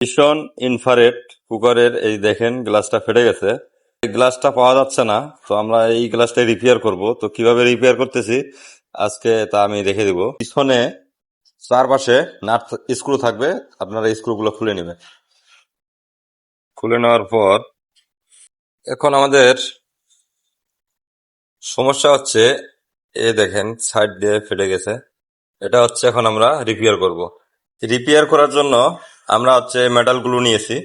ভীষণ ইনফ্রারেড কুকারের এই দেখেন গ্লাসটা ফেটে গেছে। এই গ্লাসটা পাওয়া যাচ্ছে না, তো আমরা এই গ্লাসটা রিপেয়ার করব। তো কীভাবে রিপেয়ার করতেছি, আজকে তা আমি রেখে দিব। পিছনে চারপাশে নাট স্ক্রু থাকবে, আপনারা স্ক্রু গুলো খুলে নেবেন। খুলে নেওয়ার পর এখন আমাদের সমস্যা হচ্ছে, এ দেখেন সাইড দিয়ে ফেটে গেছে। এটা হচ্ছে এখন আমরা রিপেয়ার করব। রিপেয়ার করার জন্য আমরা হচ্ছে মেটালগুলো নিয়েছি।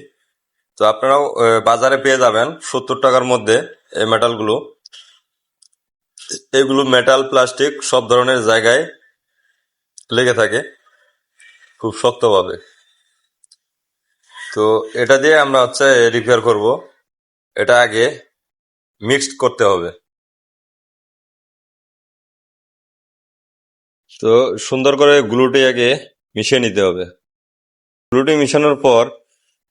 তো আপনারাও বাজারে পেয়ে যাবেন সত্তর টাকার মধ্যে এই মেটালগুলো এগুলো মেটাল প্লাস্টিক সব ধরনের জায়গায় লেগে থাকে, খুব শক্তভাবে। তো এটা দিয়ে আমরা হচ্ছে রিপেয়ার করব। এটা আগে মিক্সড করতে হবে। তো সুন্দর করে গ্লুটি আগে মিশিয়ে নিতে হবে। গ্লুটি মিশানোর পর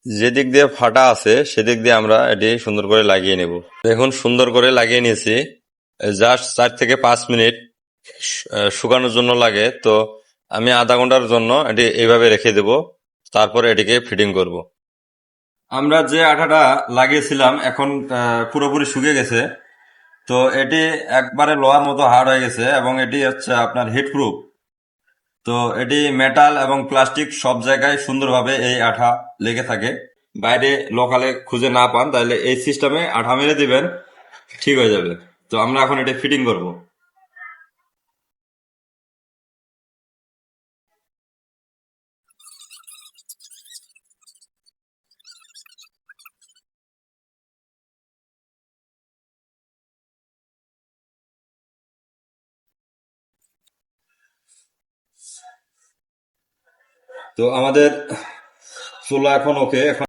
যেদিক দিয়ে ফাটা আছে সেদিক দিয়ে আমরা এটি সুন্দর করে লাগিয়ে নেব। দেখুন, সুন্দর করে লাগিয়ে নিয়েছি। জাস্ট চার থেকে পাঁচ মিনিট শুকানোর জন্য লাগে। তো আমি আধা ঘণ্টার জন্য এটি এইভাবে রেখে দেব। তারপরে এটিকে ফিটিং করব। আমরা যে আঠাটা লাগিয়েছিলাম, এখন পুরোপুরি শুকিয়ে গেছে। তো এটি একবারে লোহার মতো হার্ড হয়ে গেছে এবং এটি হচ্ছে আপনার হিট প্রুফ তো এটি মেটাল এবং প্লাস্টিক সব জায়গায় সুন্দরভাবে এই আঠা লেগে থাকে। বাইরে লোকালে খুঁজে না পান, তাহলে এই সিস্টেমে আঠা মেরে দিবেন, ঠিক হয়ে যাবে। তো আমরা এখন এটি ফিটিং করব। তো আমাদের চুলা এখন ওকে এখন